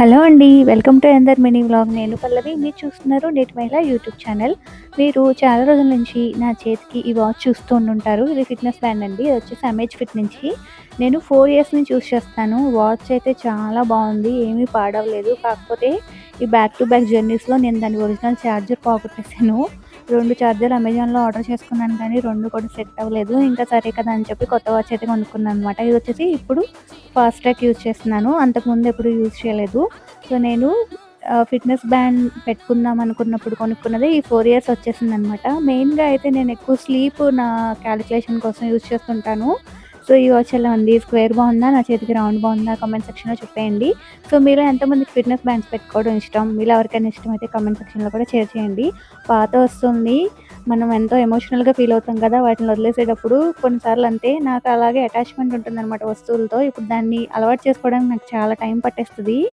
Hello అండి welcome to ఎందర్ mini vlog. నేను పల్లవి మీరు చూస్తున్నారు నేటి మహిళ యూట్యూబ్ ఛానల్. మీరు చాలా రోజుల నుంచి నా చేతికి ఈ వాచ్ చూస్తూ ఉంటారు ఇది ఫిట్నెస్ బ్యాండ్ అండి. ఇది వచ్చేసి అమేజ్ ఫిట్ నుంచి. నేను ఫోర్ ఇయర్స్ నుంచి యూస్ చేస్తాను. వాచ్ అయితే చాలా బాగుంది. ఏమీ పాడవలేదు. కాకపోతే ఈ బ్యాక్ టు బ్యాక్ జర్నీస్లో నేను దాని ఒరిజినల్ ఛార్జర్ పోగొట్టేసాను రెండు ఛార్జర్ అమెజాన్లో ఆర్డర్ చేసుకున్నాను కానీ రెండు కూడా సెట్ అవ్వలేదు. ఇంకా సరే కదా అని చెప్పి కొత్త వాచ్ అయితే కొనుక్కున్నాను అనమాట ఇది వచ్చేసి ఇప్పుడు ఫాస్ట్ ట్రాక్ యూజ్ చేస్తున్నాను అంతకుముందు ఎప్పుడు యూజ్ చేయలేదు. సో నేను ఫిట్నెస్ బ్యాండ్ పెట్టుకుందాం అనుకున్నప్పుడు కొనుక్కున్నది ఈ ఫోర్ ఇయర్స్ వచ్చేసింది అనమాట మెయిన్గా అయితే నేను ఎక్కువ స్లీప్ నా క్యాలిక్యులేషన్ కోసం యూజ్ చేస్తుంటాను. సో ఈ వాచ్ ఎలా ఉంది? స్క్వేర్ బాగుందా? నా చేతికి రౌండ్ బాగుందా? కామెంట్ సెక్షన్లో చెప్పేయండి. సో మీరు ఎంతమందికి ఫిట్నెస్ బ్యాండ్స్ పెట్టుకోవడం ఇష్టం? మీరు ఎవరికైనా ఇష్టం అయితే కామెంట్ సెక్షన్లో కూడా షేర్ చేయండి. పాత వస్తుంది. మనం ఎంతో ఎమోషనల్గా ఫీల్ అవుతాం కదా? వాటిని వదిలేసేటప్పుడు కొన్నిసార్లు అంతే. నాకు అలాగే అటాచ్మెంట్ ఉంటుందన్నమాట వస్తువులతో. ఇప్పుడు దాన్ని అలవాటు చేసుకోవడానికి నాకు చాలా టైం పట్టేస్తుంది.